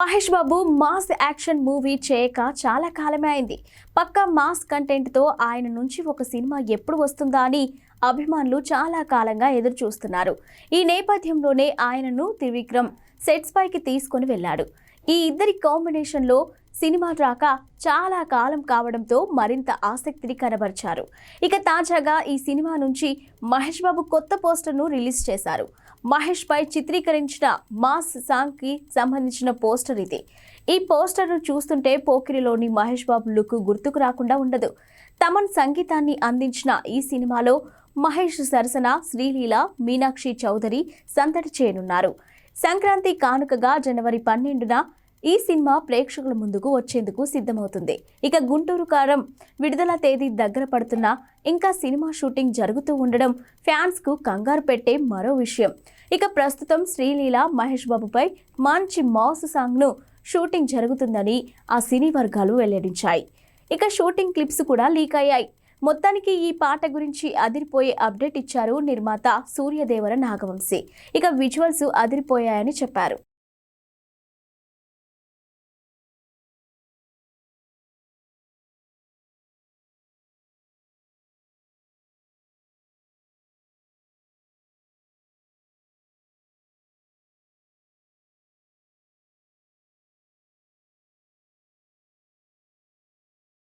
Mahesh Babu mass action movie చేయక చాలా కాలమే అయింది. పక్కా మాస్ కంటెంట్తో ఆయన నుంచి ఒక సినిమా ఎప్పుడు వస్తుందా అని అభిమానులు చాలా కాలంగా ఎదురు చూస్తున్నారు ఈ నేపథ్యంలోనే ఆయనను త్రివిక్రమ్ సెట్స్ పైకి తీసుకొని వెళ్ళాడు. ఈ ఇద్దరి కాంబినేషన్లో సినిమా రాక చాలా కాలం కావడంతో మరింత ఆసక్తిని కనబరిచారు. ఇక తాజాగా ఈ సినిమా నుంచి మహేష్ బాబు కొత్త పోస్టర్ను రిలీజ్ చేశారు. మహేష్ పై చిత్రీకరించిన మాస్ సాంగ్కి సంబంధించిన పోస్టర్ ఇది. ఈ పోస్టర్ను చూస్తుంటే పోకిరిలోని మహేష్ బాబు లుక్ గుర్తుకు రాకుండా ఉండదు. తమన్ సంగీతాన్ని అందించిన ఈ సినిమాలో మహేష్ సరసన శ్రీలీల మీనాక్షి చౌదరి సందడి చేయనున్నారు. సంక్రాంతి కానుకగా జనవరి పన్నెండున ఈ సినిమా ప్రేక్షకుల ముందుకు వచ్చేందుకు సిద్ధమవుతుంది. ఇక గుంటూరు కారం విడుదల తేదీ దగ్గర పడుతున్నా ఇంకా సినిమా షూటింగ్ జరుగుతూ ఉండడం ఫ్యాన్స్కు కంగారు పెట్టే మరో విషయం. ఇక ప్రస్తుతం శ్రీలీల మహేష్ బాబుపై మంచి మాస్ సాంగ్ను షూటింగ్ జరుగుతుందని ఆ సినీ వర్గాలు వెల్లడించాయి. ఇక షూటింగ్ క్లిప్స్ కూడా లీక్ అయ్యాయి. మొత్తానికి ఈ పాట గురించి అదిరిపోయే అప్డేట్ ఇచ్చారు నిర్మాత సూర్యదేవర నాగవంశీ. ఇక విజువల్స్ అదిరిపోయాయని చెప్పారు.